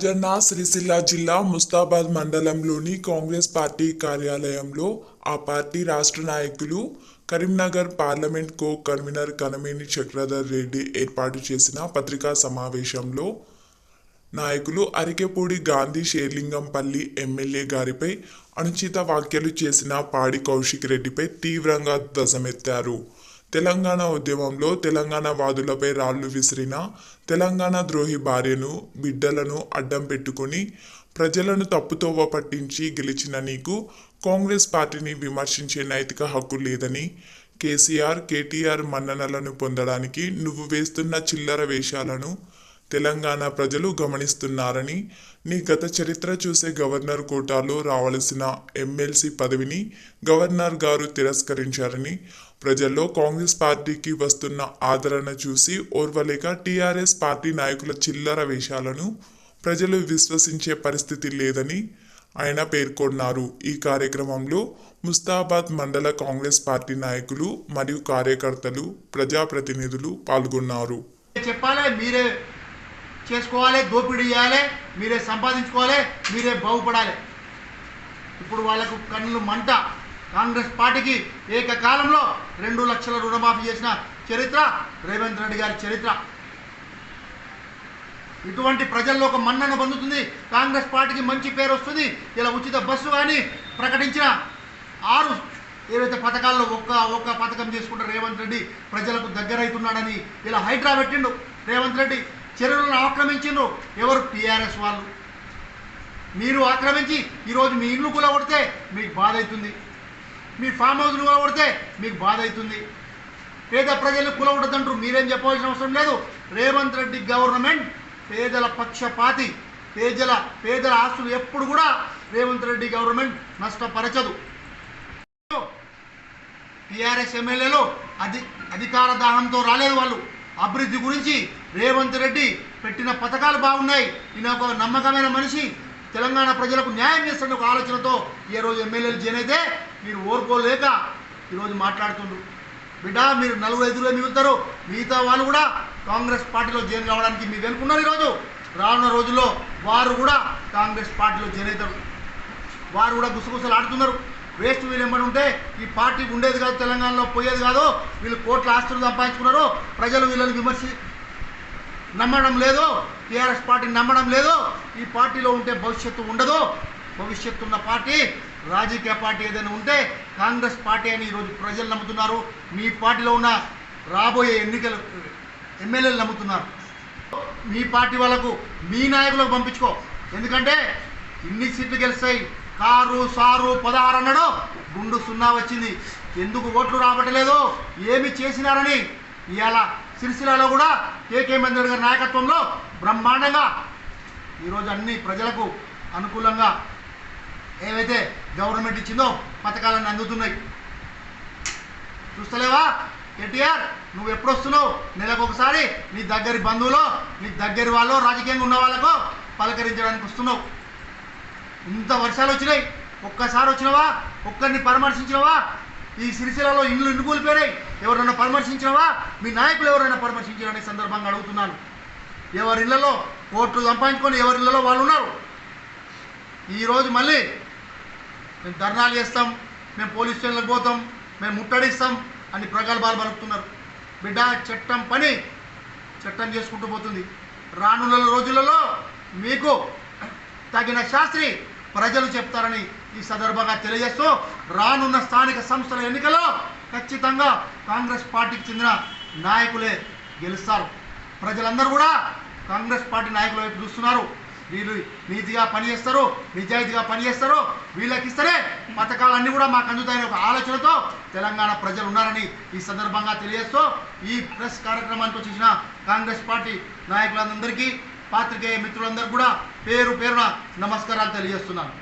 రాజన్న సిరిసిల్ల జిల్లా ముస్తాబాద్ మండలంలోని కాంగ్రెస్ పార్టీ కార్యాలయంలో ఆ పార్టీ రాష్ట్ర నాయకులు Karimnagar parliament co convener Kanameni Chakradhar Reddy ఏర్పాటు చేసిన పత్రికా సమావేశంలో నాయకులు అరికెపూడి గాంధీ షేర్లింగంపల్లి ఎమ్మెల్యే గారిపై అనుచిత వ్యాఖ్యలు చేసిన పాడి కౌశిక్ రెడ్డిపై తీవ్రంగా ధ్వజమెత్తారు. తెలంగాణ ఉద్యమంలో తెలంగాణ వాదులపై రాళ్ళు విసిరిన తెలంగాణ ద్రోహి భార్యను బిడ్డలను అడ్డం పెట్టుకుని ప్రజలను తప్పుతోవ పట్టించి గెలిచిన నీకు కాంగ్రెస్ పార్టీని విమర్శించే నైతిక హక్కు లేదని కేసీఆర్ కేటీఆర్ మన్ననలను పొందడానికి నువ్వు వేస్తున్న చిల్లర వేషాలను తెలంగాణ ప్రజలు గమనిస్తున్నారని నీ గత చరిత్ర చూసే గవర్నర్ కోటాలో రావలసిన ఎమ్మెల్సీ పదవిని గవర్నర్ గారు తిరస్కరించారని ప్రజల్లో కాంగ్రెస్ పార్టీకి వస్తున్న ఆదరణ చూసి ఓర్వలేక టీఆర్ఎస్ పార్టీ నాయకుల చిల్లర వేషాలను ప్రజలు విశ్వసించే పరిస్థితి లేదని ఆయన పేర్కొన్నారు. ఈ కార్యక్రమంలో ముస్తాబాద్ మండల కాంగ్రెస్ పార్టీ నాయకులు మరియు కార్యకర్తలు ప్రజాప్రతినిధులు పాల్గొన్నారు. చెప్పాలి? మీరే చేసుకోవాలి దోపిడీ చేయాలి మీరే సంపాదించుకోవాలి మీరే బాగుపడాలి. ఇప్పుడు వాళ్ళకు కన్నులు మంట. కాంగ్రెస్ పార్టీకి ఏకకాలంలో రెండు లక్షల రుణమాఫీ చేసిన చరిత్ర రేవంత్ రెడ్డి గారి చరిత్ర. ఇటువంటి ప్రజల్లో ఒక మన్నన పొందుతుంది కాంగ్రెస్ పార్టీకి మంచి పేరు వస్తుంది. ఇలా ఉచిత బస్సు కానీ ప్రకటించిన ఆరు ఏవైతే పథకాల్లో ఒక్క ఒక్క పథకం చేసుకుంటే రేవంత్ రెడ్డి ప్రజలకు దగ్గరైతున్నాడని ఇలా హైడ్రా పెట్టిండు రేవంత్ రెడ్డి. చెరువులను ఆక్రమించిండ్రు. ఎవరు? టీఆర్ఎస్ వాళ్ళు. మీరు ఆక్రమించి ఈరోజు మీ ఇల్లు కూడా కొడితే మీకు బాధ అవుతుంది. మీ ఫామ్ హౌస్లు కూడా కొడితే మీకు బాధ అవుతుంది. పేద ప్రజలు కూలగొట్టదంటారు మీరేం చెప్పవలసిన అవసరం లేదు. రేవంత్ రెడ్డి గవర్నమెంట్ పేదల పక్షపాతి. పేదల పేదల ఆస్తులు ఎప్పుడు కూడా రేవంత్ రెడ్డి గవర్నమెంట్ నష్టపరచదు. టీఆర్ఎస్ ఎమ్మెల్యేలు అధి అధికార దాహంతో రాలేదు వాళ్ళు. అభివృద్ధి గురించి రేవంత్ రెడ్డి పెట్టిన పథకాలు బాగున్నాయి. ఈయన ఒక నమ్మకమైన మనిషి. తెలంగాణ ప్రజలకు న్యాయం చేస్తున్న ఒక ఆలోచనతో ఏ రోజు ఎమ్మెల్యేలు చేయనైతే మీరు ఓర్కోలేక ఈరోజు మాట్లాడుతుండ్రు. బిడ్డ మీరు నలుగురు ఐదుగురు మిగులుతారు. మిగతా వాళ్ళు కూడా కాంగ్రెస్ పార్టీలో జైన్ కావడానికి మీరు వెనుకున్నారు ఈరోజు. రానున్న రోజుల్లో వారు కూడా కాంగ్రెస్ పార్టీలో జైన్ అవుతారు. వారు కూడా గుసగుసలు ఆడుతున్నారు. వేస్ట్ వీళ్ళు ఏమని ఉంటే ఈ పార్టీ ఉండేది కాదు తెలంగాణలో పోయేది కాదు. వీళ్ళు కోట్ల ఆస్తులు సంపాదించుకున్నారు. ప్రజలు వీళ్ళని విమర్శి నమ్మడం లేదో టీఆర్ఎస్ పార్టీని నమ్మడం లేదో ఈ పార్టీలో ఉంటే భవిష్యత్తు ఉండదు. భవిష్యత్తు ఉన్న పార్టీ రాజకీయ పార్టీ ఏదైనా ఉంటే కాంగ్రెస్ పార్టీ అని ఈరోజు ప్రజలు నమ్ముతున్నారు. మీ పార్టీలో ఉన్న రాబోయే ఎన్నికలు ఎమ్మెల్యేలు నమ్ముతున్నారు. మీ పార్టీ వాళ్ళకు మీ నాయకులకు పంపించుకో. ఎందుకంటే ఇన్ని సీట్లు గెలుస్తాయి కారు సారు పదహారు అన్నాడు గుండు సున్నా వచ్చింది. ఎందుకు ఓట్లు రాబట్టలేదు? ఏమి చేసినారని ఇవాళ సిరిసిల్లలో కూడా కేకే మందిర్ గారి నాయకత్వంలో బ్రహ్మాండంగా ఈరోజు అన్ని ప్రజలకు అనుకూలంగా ఏవైతే గవర్నమెంట్ ఇచ్చిందో పథకాలన్నీ అందుతున్నాయి. చూస్తలేవా? కేటీఆర్ నువ్వు ఎప్పుడు వస్తున్నావు? నెలకు ఒకసారి నీ దగ్గరి బంధువులు నీ దగ్గరి వాళ్ళు రాజకీయంగా ఉన్న వాళ్ళకు పలకరించడానికి వస్తున్నావు. ఇంత వర్షాలు వచ్చినాయి. ఒక్కసారి వచ్చినవా? ఒక్కరిని పరామర్శించినవా? ఈ సిరిసిల్లలో ఇండ్లు ఇండు కూలిపోయినాయి. ఎవరైనా పరామర్శించినవా? మీ నాయకులు ఎవరైనా పరామర్శించారనే సందర్భంగా అడుగుతున్నాను. ఎవరి ఇళ్ళలో కోట్లు సంపాదించుకొని ఎవరి ఇళ్ళలో వాళ్ళు ఉన్నారు. ఈరోజు మళ్ళీ మేము ధర్నాలు చేస్తాం మేము పోలీస్ స్టేషన్లకు పోతాం మేము ముట్టడిస్తాం అని ప్రగల్భాలు పలుకుతున్నారు. బిడ్డ చట్టం పని చట్టం చేసుకుంటూ పోతుంది. రానున్న రోజులలో మీకు తగిన శాస్త్రి ప్రజలు చెప్తారని ఈ సందర్భంగా తెలియజేస్తూ రానున్న స్థానిక సంస్థల ఎన్నికల్లో ఖచ్చితంగా కాంగ్రెస్ పార్టీకి చెందిన నాయకులే గెలుస్తారు. ప్రజలందరూ కూడా కాంగ్రెస్ పార్టీ నాయకుల వైపు చూస్తున్నారు. వీళ్ళు నీతిగా పనిచేస్తారు నిజాయితీగా పనిచేస్తారు. వీళ్ళకి ఇస్తేనే పథకాలన్నీ కూడా మాకు అందుతాయని ఒక ఆలోచనతో తెలంగాణ ప్రజలు ఉన్నారని ఈ సందర్భంగా తెలియజేస్తూ ఈ ప్రెస్ కార్యక్రమానికి వచ్చేసిన కాంగ్రెస్ పార్టీ నాయకులందరికీ పాత్రికేయ మిత్రులందరికీ కూడా పేరు పేరున నమస్కారాలు తెలియజేస్తున్నాను.